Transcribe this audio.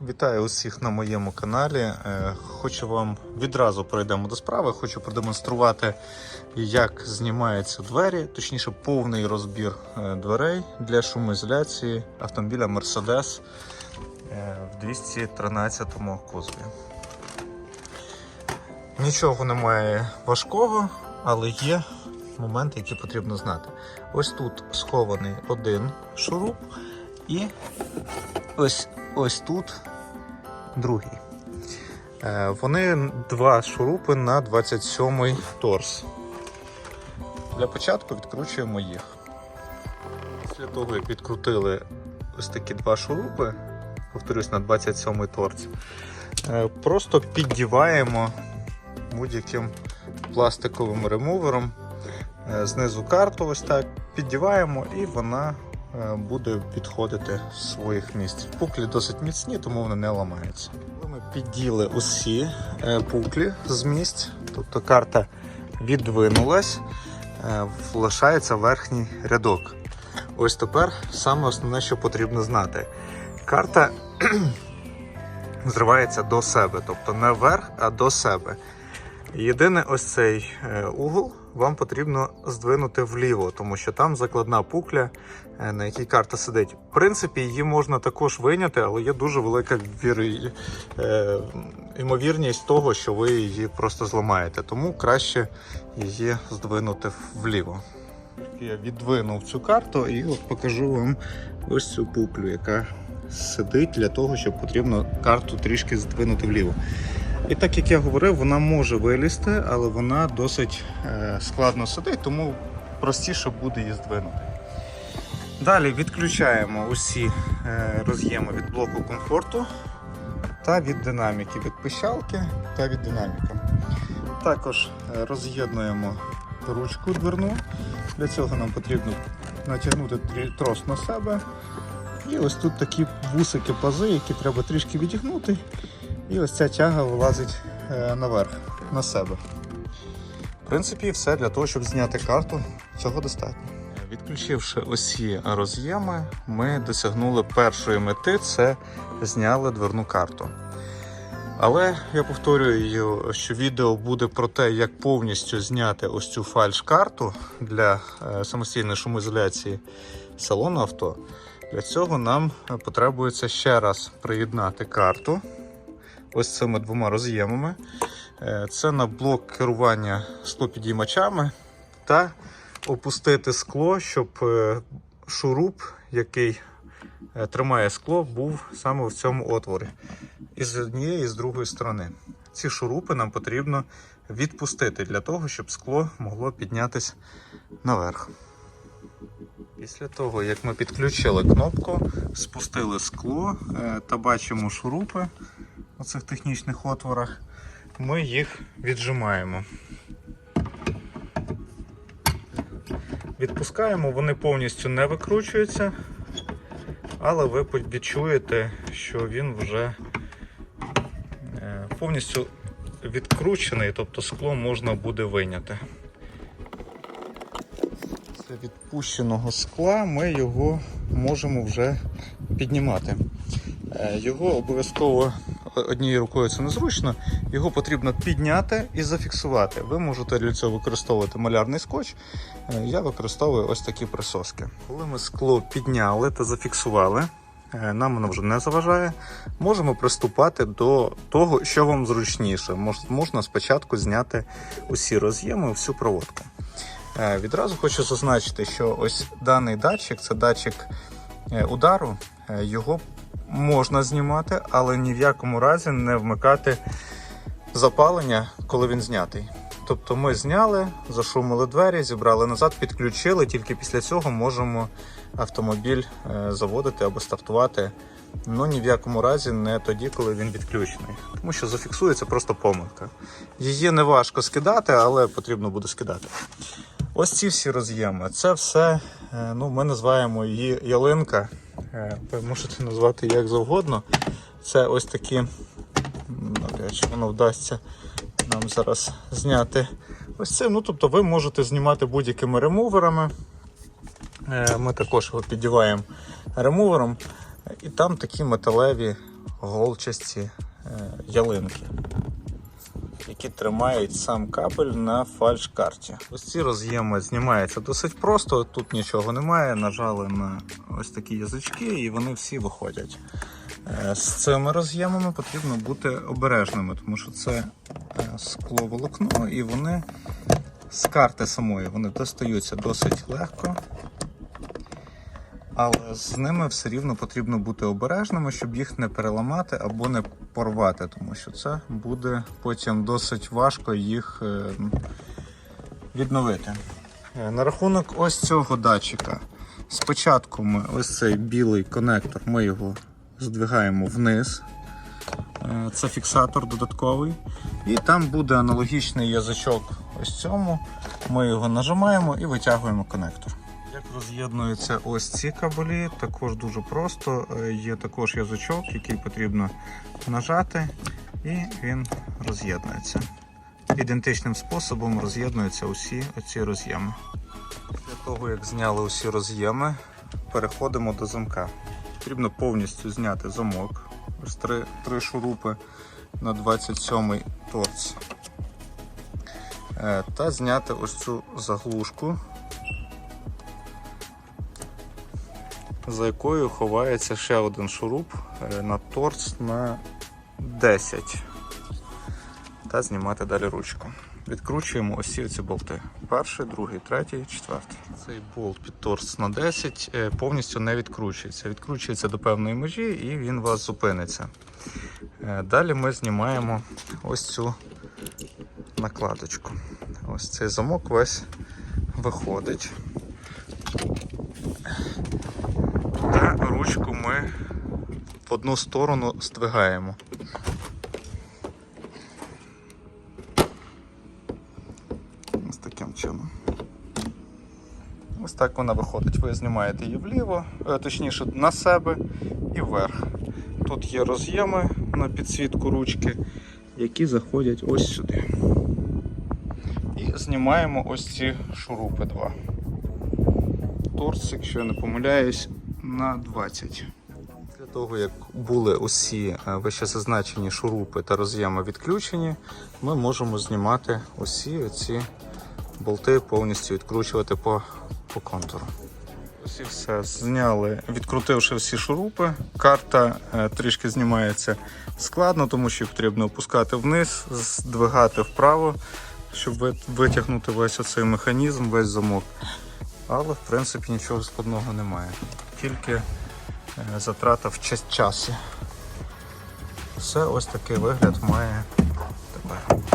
Вітаю усіх на моєму каналі. Е, Хочу вам відразу перейдемо до справи. Хочу продемонструвати, як знімаються двері, точніше, повний розбір е, дверей для шумоізоляції автомобіля Mercedes е, в 213 кузові. Нічого немає важкого, але є моменти, які потрібно знати. Ось тут схований один шуруп і ось, ось тут другий. Е, Вони два шурупи на 27 торс. Для початку відкручуємо їх. Після того, як відкрутили ось такі два шурупи, повторюсь, на 27 торс, е, просто піддіваємо будь-яким пластиковим ремувером е, знизу карту, ось так, піддіваємо і вона буде підходити з своїх місць. Пуклі досить міцні, тому вони не ламаються. Ми підділи усі е, пуклі з місць, тобто карта віддвинулась, е, лишається верхній рядок. Ось тепер саме основне, що потрібно знати. Карта зривається до себе, тобто не вверх, а до себе. Єдине, ось цей е, угол вам потрібно здвинути вліво, тому що там закладна пукля, е, на якій карта сидить. В принципі, її можна також виняти, але є дуже велика е, ймовірність того, що ви її просто зламаєте. Тому краще її здвинути вліво. Я віддвинув цю карту і от покажу вам ось цю пуклю, яка сидить для того, щоб потрібно карту трішки здвинути вліво. І так як я говорив, вона може вилізти, але вона досить е, складно сидить, тому простіше буде її здвинути. Dалі відключаємо усі е, роз'єми від блоку комфорту та від динаміки, від пищалки та від динаміка. Також е, роз'єднуємо ручку дверну. Для цього нам потрібно натягнути трос на себе. І ось тут такі вусики пази, які треба трішки відігнути. І ось ця тяга вилазить е, наверх на себе. В принципі, все для того, щоб зняти карту, цього достатньо. Відключивши усі роз'єми, ми досягнули першої мети це зняли дверну карту. Але я повторюю, що відео буде про те, як повністю зняти ось цю фальш-карту для е, самостійної шумоізоляції салону авто. Для цього нам потребується ще раз приєднати карту ось цими двома роз'ємами. Е, Це на блок керування склопідіймачами та опустити скло, щоб е, шуруп, який е, тримає скло, був саме в цьому отворі. І з однієї, і з другої сторони. Ці шурупи нам потрібно відпустити для того, щоб скло могло піднятися наверх. Після того, як ми підключили кнопку, спустили скло та бачимо шурупи у цих технічних отворах, ми їх віджимаємо. Відпускаємо, вони повністю не викручуються, але ви відчуєте, що він вже е, повністю відкручений, тобто скло можна буде виняти. Це відпущеного скла ми його можемо вже піднімати. Е, Його обов'язково однією рукою це незручно. Його потрібно підняти і зафіксувати. Ви можете для цього використовувати малярний скотч. Е, Я використовую ось такі присоски. Коли ми скло підняли та зафіксували, е, нам воно вже не заважає. Можемо приступати до того, що вам зручніше. Мож- Можна спочатку зняти усі роз'єми, всю проводку. Е, Відразу хочу зазначити, що ось даний датчик це датчик удару. Його можна знімати, але ні в якому разі не вмикати запалення, коли він знятий. Тобто ми зняли, зашумили двері, зібрали назад, підключили. Тільки після цього можемо автомобіль е, заводити або стартувати. Ну ні в якому разі не тоді, коли він відключений. Тому що зафіксується просто помилка. Її не важко скидати, але потрібно буде скидати. Ось ці всі роз'єми. Це все, е, ну, ми називаємо її ялинка. Е, Ви можете назвати як завгодно. Це ось такі, навряд чи воно вдасться нам зараз зняти. Ось це, ну тобто ви можете знімати будь-якими ремуверами. Е, Ми також його піддіваємо ремувером. І там такі металеві голчасті е, ялинки, які тримають сам кабель на фальш-карті. Ось ці роз'єми знімаються досить просто. Тут нічого немає. Нажали на ось такі язички, і вони всі виходять. Е, З цими роз'ємами потрібно бути обережними, тому що це е, скло волокно, і вони з карти самої вони достаються досить легко. Але з ними все рівно потрібно бути обережними, щоб їх не переламати або не порвати, тому що це буде потім досить важко їх е, відновити. Е, На рахунок ось цього датчика. Спочатку ми ось цей білий конектор, ми його здвигаємо вниз. Е, Це фіксатор додатковий. І там буде аналогічний язичок ось цьому. Ми його нажимаємо і витягуємо конектор. Як роз'єднуються ось ці кабелі, також дуже просто. Е, Є також язичок, який потрібно нажати, і він роз'єднується. Ідентичним способом роз'єднуються усі оці роз'єми. Після того, як зняли усі роз'єми, переходимо до замка. Потрібно повністю зняти замок. Ось три, три шурупи на 27 торц. Е, Та зняти ось цю заглушку, за якою ховається ще один шуруп е, на торц на 10. Та знімати далі ручку. Відкручуємо ось ці болти. Перший, другий, третій, четвертий. Цей болт під торц на 10 е, повністю не відкручується. Відкручується до певної межі і він у вас зупиниться. Е, Далі ми знімаємо ось цю накладочку. Ось цей замок весь виходить. Ручку ми в одну сторону здвигаємо. Ось таким чином. Ось так вона виходить. Ви знімаєте її вліво, е, точніше на себе і вверх. Тут є роз'єми на підсвітку ручки, які заходять ось сюди. І знімаємо ось ці шурупи два. Торц, якщо я не помиляюсь, на 20. Для того, як були усі е, вище зазначені шурупи та роз'єми відключені, ми можемо знімати усі оці болти, повністю відкручувати по, по контуру. Ось і все зняли, відкрутивши всі шурупи. Карта е, трішки знімається складно, тому що потрібно опускати вниз, здвигати вправо, щоб витягнути весь оцей механізм, весь замок. Але в принципі нічого складного немає тільки е, затрата в час часу. Все ось такий вигляд має тепер.